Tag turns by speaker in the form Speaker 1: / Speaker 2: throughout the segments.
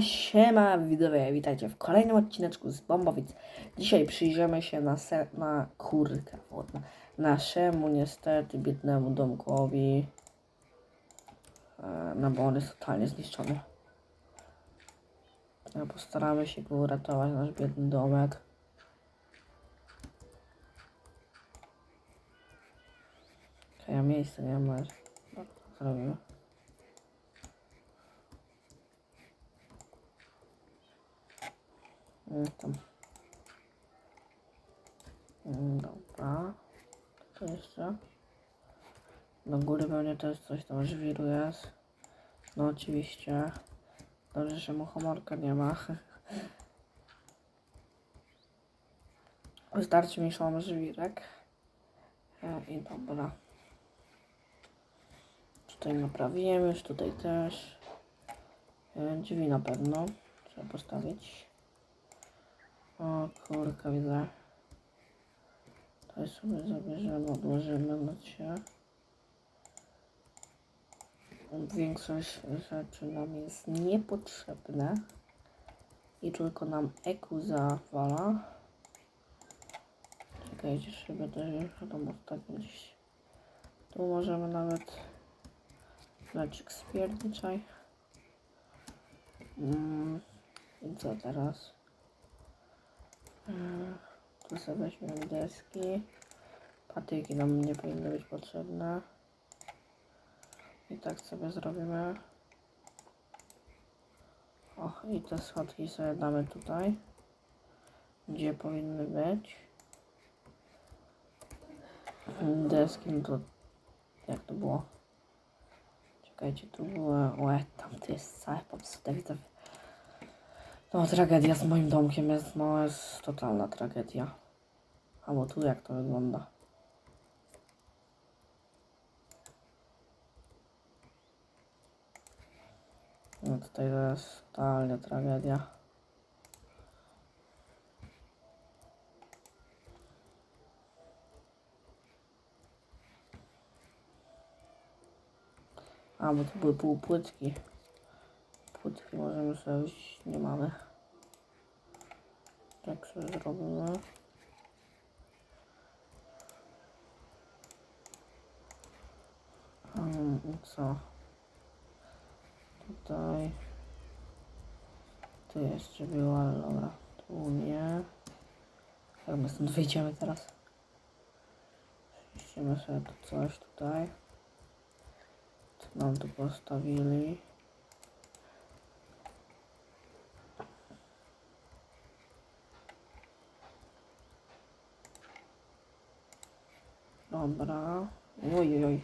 Speaker 1: Siema, widzowie, witajcie w kolejnym odcineczku z Bombowic. Dzisiaj przyjrzymy się na, se, na kurkę wodna, naszemu niestety biednemu domkowi, e, no bo on jest totalnie zniszczony. No, postaramy się go uratować, nasz biedny domek. Ja miejsca nie mam, no, zrobimy. Mm, Tam. Mm, Dobra. Co jeszcze? Do góry pewnie też coś tam żwiru jest. No oczywiście. Dobrze, że mu homorka nie ma. Wystarczy mi szłam żwirek. E, I dobra. Tutaj naprawiłem już, tutaj też. E, Drzwi na pewno trzeba postawić. O kurka widzę. To sobie zabierzemy, odłożymy na się. Większość rzeczy nam jest niepotrzebne. I tylko nam eku zawala. Czekajcie, szybę też już tam ostatnio gdzieś. Tu możemy nawet leczek spierniczaj. Mm. I co teraz? Mm, Tu sobie weźmiemy deski. Patyki nam nie powinny być potrzebne. I tak sobie zrobimy. O, i te schodki sobie damy tutaj. Gdzie powinny być. Deski, no to jak to było? Czekajcie, tu było... Łe, tam to jest całe popsute, widzę. No, tragedia z moim domkiem jest, no, jest totalna tragedia. A bo tu jak to wygląda. No tutaj to jest totalnie tragedia. A, bo to były półpłytki. Płytki możemy sobie wziąć, nie mamy. Tak sobie zrobimy. Um, co? Tutaj. Tu jeszcze było, ale dobra. Tu nie. Jak my stąd wyjdziemy teraz? Ściemy sobie tu coś tutaj. Co nam tu postawili? Dobra. Oj, oj.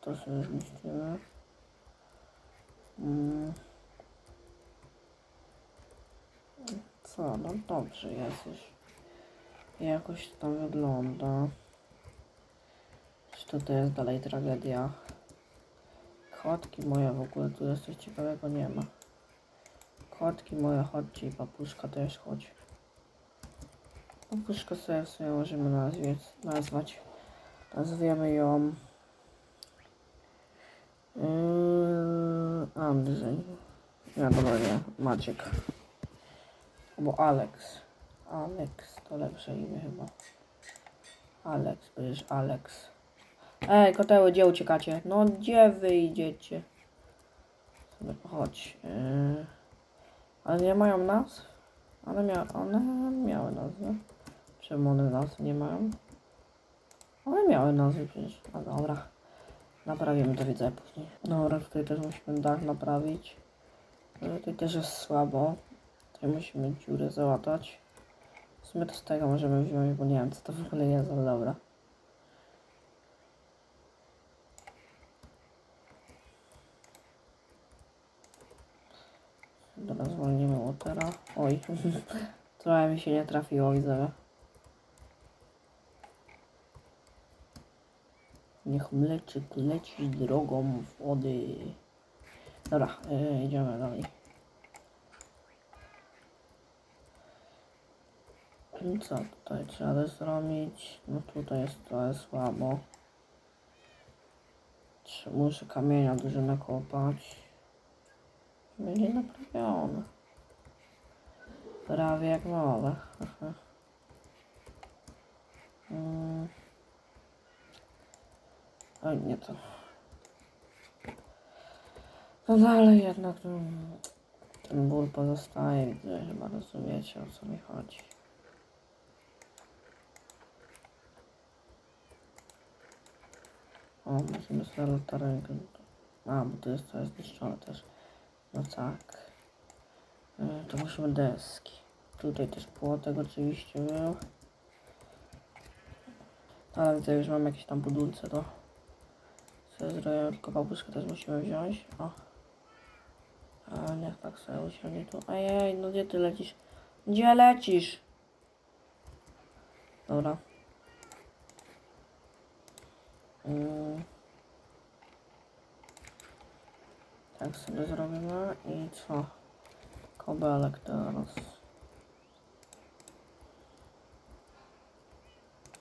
Speaker 1: To sobie zniszczymy. Mm. Co? No dobrze jest już. Jakoś to tam wygląda. Czy tutaj jest dalej tragedia? Kotki moje w ogóle, tu jest coś ciekawego nie ma. Kotki moje, chodźcie i papuszka też chodź. Papuszkę sobie w sumie możemy nazwać, nazwać. Nazwiemy ją yy, Andrzej. Nie, dobra, nie. Maciek. Albo Alex. Alex to lepsze imię chyba. Alex, będziesz Alex. Ej, koteły, gdzie uciekacie? No, gdzie wyjdziecie? Chodź. Yy. Ale nie mają nazw? Ale mia one miały nazwy. Czemu one nazw nie mają? One miały nazwy przecież. A dobra. Naprawimy to widzę później. Dobra, tutaj też musimy dach naprawić. Tutaj też jest słabo. Tutaj musimy dziurę załatać. W sumie to z tego możemy wziąć, bo nie wiem co to w ogóle jest, ale dobra. Dobra, zwolnimy łotera. Oj, trochę mi się nie trafiło, widzę. Niech mleczyk leci drogą wody. Dobra, idziemy dalej. I Co tutaj trzeba zrobić? No tutaj jest trochę słabo. Muszę kamienia dużo nakopać. Będzie naprawione. Prawie jak nowe. Oj, nie to. No dalej jednak ten, ten ból pozostaje, widzę, chyba rozumiecie o co mi chodzi. O, musimy sobie latarkę. A, bo to jest to zniszczone też. No tak. Y, To musimy deski. Tutaj też płotek oczywiście był. Ale widzę, już mam jakieś tam budulce, to zrobię, tylko babuszkę też musimy wziąć. O. A niech tak sobie usiądzie tu. Ejej, no gdzie ty lecisz? Gdzie lecisz? Dobra. Mm. Tak sobie zrobimy i co? Kobelek teraz.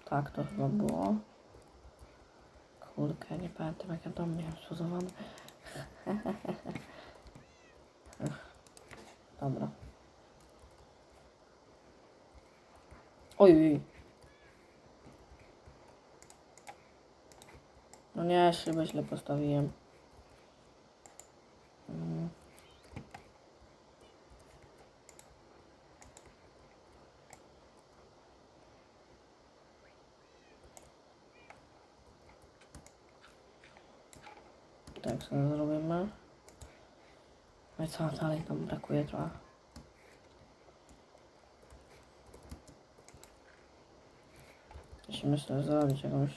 Speaker 1: Tak to chyba było. Kurkę, nie pamiętam jak ja dom miałem zbudowany. Dobra. Oj, oj. No nie, szybę źle postawiłem. Tak sobie zrobimy. No i co dalej nam brakuje trochę. Jeśli myślę zrobić jakąś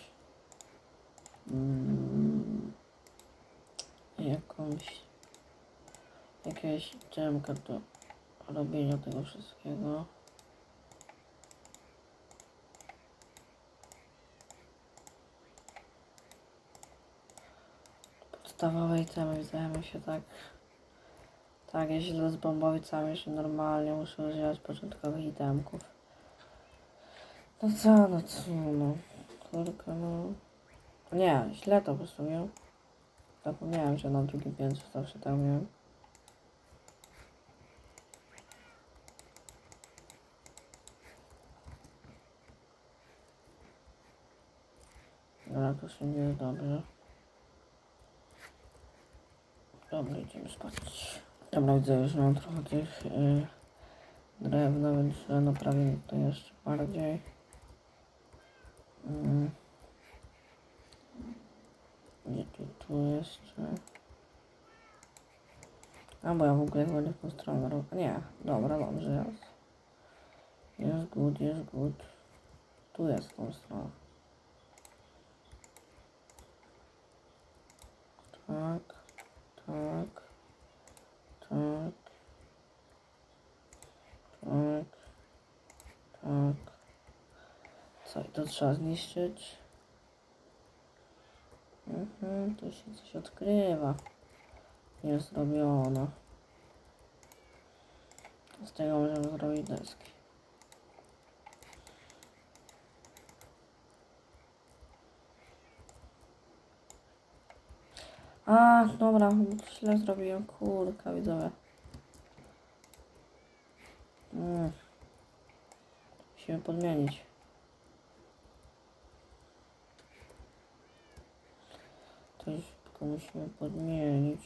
Speaker 1: mm, jakąś jakieś dżemka do robienia tego wszystkiego. Podstawowej temy zajmę się tak tak, ja źle z bombowicami, że normalnie muszę używać początkowych itemków. No co, no co, no. Kurka, no. Nie, źle to postawiłem. Zapomniałem, że na drugim piętrze zawsze tam miałem. Dobra, to wszędzie jest dobrze. Dobra, idziemy spać. Dobra, widzę, już mam trochę tych yy, drewna, więc e, naprawię to jeszcze bardziej. Mm. Nie, tu, tu jeszcze. A, bo ja w ogóle nie w tą stronę. Nie, dobra, dobrze jest. Jest good, jest good. Tu jest tą stronę. Tak, tak, tak, tak, tak. Co, i to trzeba zniszczyć? Mhm, tu się coś odkrywa. Jest zrobione. Z tego możemy zrobić deski. A, dobra, źle zrobiłem, kurka, widzowie. Mm. Musimy podmienić. To tylko musimy podmienić.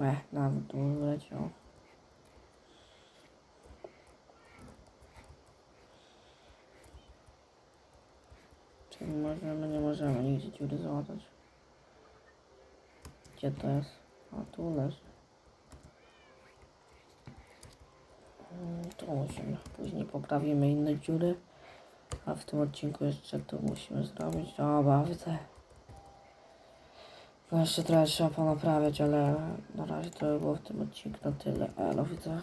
Speaker 1: Ech, nawet tu wyleciał. Czyli możemy, nie możemy nigdzie dziury załatać. Gdzie to jest? A tu leży. Mm, Tu musimy. Później poprawimy inne dziury. A w tym odcinku jeszcze to musimy zrobić. Dobra, widzę. No jeszcze trochę trzeba ponaprawiać, ale na razie to by było w tym odcinku na tyle. Elo, widzę.